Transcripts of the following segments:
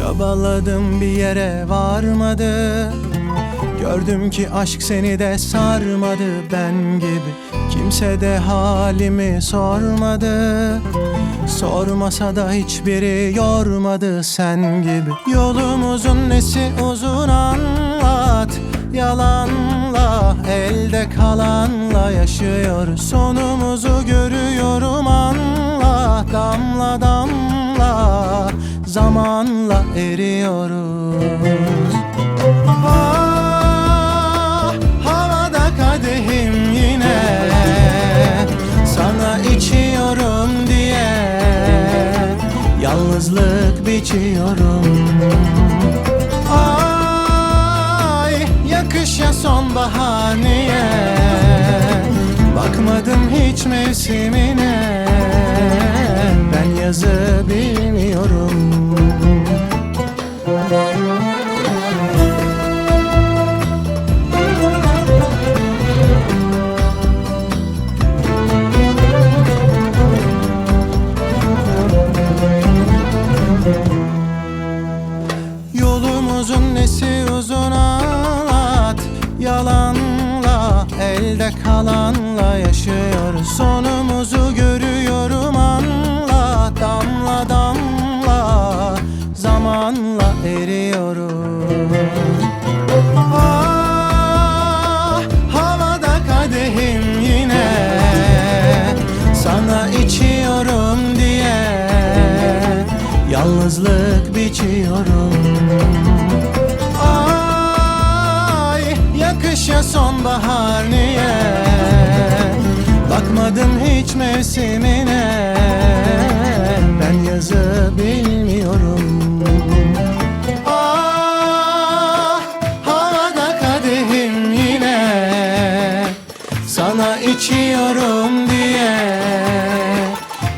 Çabaladım bir yere varmadı. Gördüm ki aşk seni de sarmadı. Ben gibi Kimse de halimi sormadı. Sormasa da hiçbiri yormadı. Sen gibi Yolumuzun nesi uzun anlat. Yalanla elde kalanla yaşıyoruz. Sonumuzu görüyorum. Anla Damla damla zamanla eriyoruz. Ah, havada kadehim yine. Sana içiyorum diye Yalnızlık biçiyorum. Ay yakışa sonbahar niye? Bakmadım hiç mevsimine. Ben yazı Yolumuzun nesi uzun anlat Yalanla elde kalanla yaşıyoruz Sonumuzu görüyorum anla Damla damla zamanla eriyoruz Ah havada kadehim yine Sana içiyorum diye Yalnızlık biçiyorum sonbahar niye? Bakmadım hiç mevsimine. Ben yazı bilmiyorum. Ah havada kadehim yine. Sana içiyorum diye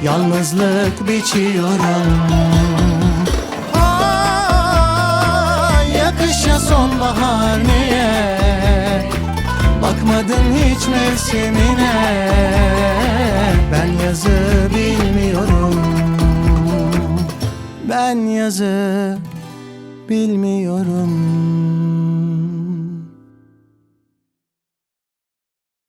Yalnızlık biçiyorum. Ay yakışa sonbahar niye Bakmadın hiç mevsimine. Ben yazı bilmiyorum. Ben yazı bilmiyorum